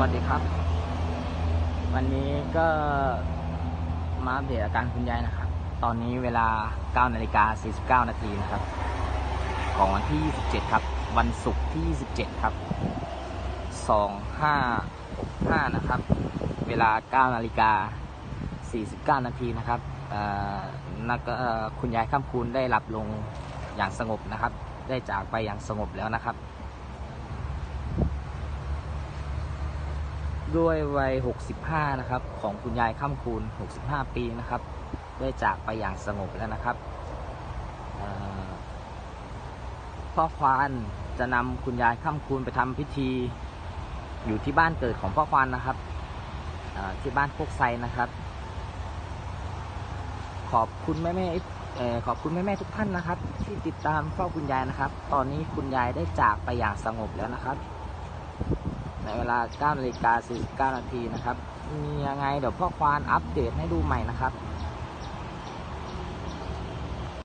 วัสดีครับ วันนี้ก็มาอัปเดตอาการคุณยายนะครับ ตอนนี้เวลา 9 นาฬิกา 49 นาทีนะครับ ของวันที่ 27 ครับ วันศุกร์ที่ 27 ครับ 2565 นะครับ เวลา 9 นาฬิกา 49 นาทีนะครับเอ่อนักคุณยายข้ามคูณได้หลับลงอย่างสงบนะครับ ได้จากไปอย่างสงบแล้วนะครับ ด้วยวัย 65 นะครับ ของคุณยายข้ามคูณ 65 ปีนะครับ ได้จากไปอย่างสงบแล้วนะครับพ่อควานจะนำคุณยายข้ามคูณไปทำพิธีอยู่ที่บ้านเกิดของพ่อควานนะครับที่บ้านโคกไซนะครับ ขอบคุณแม่แม่ขอบคุณแม่แม่ทุกท่านนะครับ ที่ติดตามเฝ้าคุณยายนะครับ ตอนนี้คุณยายได้จากไปอย่างสงบแล้วนะครับ เวลา9นาฬิกา49นาทีนะครับ มียังไงเดี๋ยวพ่อควานอัปเดตให้ดูใหม่นะครับ